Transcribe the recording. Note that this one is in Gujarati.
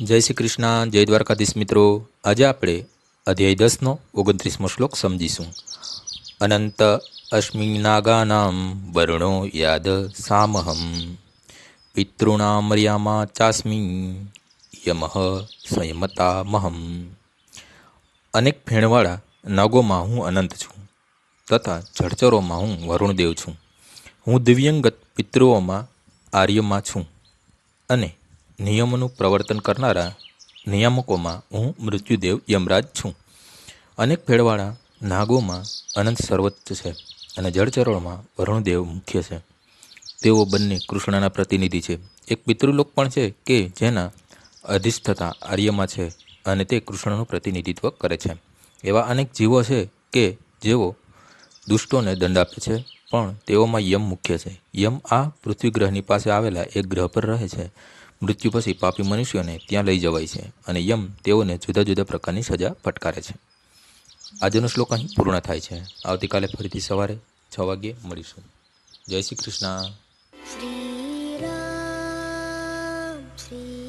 જય શ્રી કૃષ્ણ, જય દ્વારકાધીશ મિત્રો. આજે આપણે અધ્યાય દસનો ઓગણત્રીસમો શ્લોક સમજીશું. અનંત અશ્મિનાગાનામ વર્ણો યાદ સામહમ. પિતૃણા મર્યામા ચાસ્મી યમહ સંયમતા મહમ અનેક ફેણવાળા નાગોમાં હું અનંત છું તથા જળચરોમાં હું વરુણદેવ છું. હું દિવ્યંગત પિતૃઓમાં આર્યમાં છું અને નિયમોનું પ્રવર્તન કરનારા નિયામકોમાં હું મૃત્યુદેવ યમરાજ છું. અનેક ભેળવાળા નાગોમાં અનંત સર્વોચ્ચ છે અને જળચરોળમાં વરુણદેવ મુખ્ય છે. તેઓ બંને કૃષ્ણના પ્રતિનિધિ છે. એક પિતૃલોક પણ છે કે જેના અધિષ્ઠતા આર્યમાં છે અને તે કૃષ્ણનું પ્રતિનિધિત્વ કરે છે. એવા અનેક જીવો છે કે જેઓ દુષ્ટોને દંડ આપે છે, પણ તેઓમાં યમ મુખ્ય છે. યમ આ પૃથ્વી ગ્રહની પાસે આવેલા એક ગ્રહ પર રહે છે. મૃત્યુ પછી પાપી મનુષ્યોને ત્યાં લઈ જવાય છે અને યમ તેઓને જુદા જુદા પ્રકારની સજા ફટકારે છે. આજનો શ્લોક અહીં પૂર્ણ થાય છે. આવતીકાલે ફરીથી સવારે છ વાગ્યે મળીશું. જય શ્રી કૃષ્ણ. શ્રી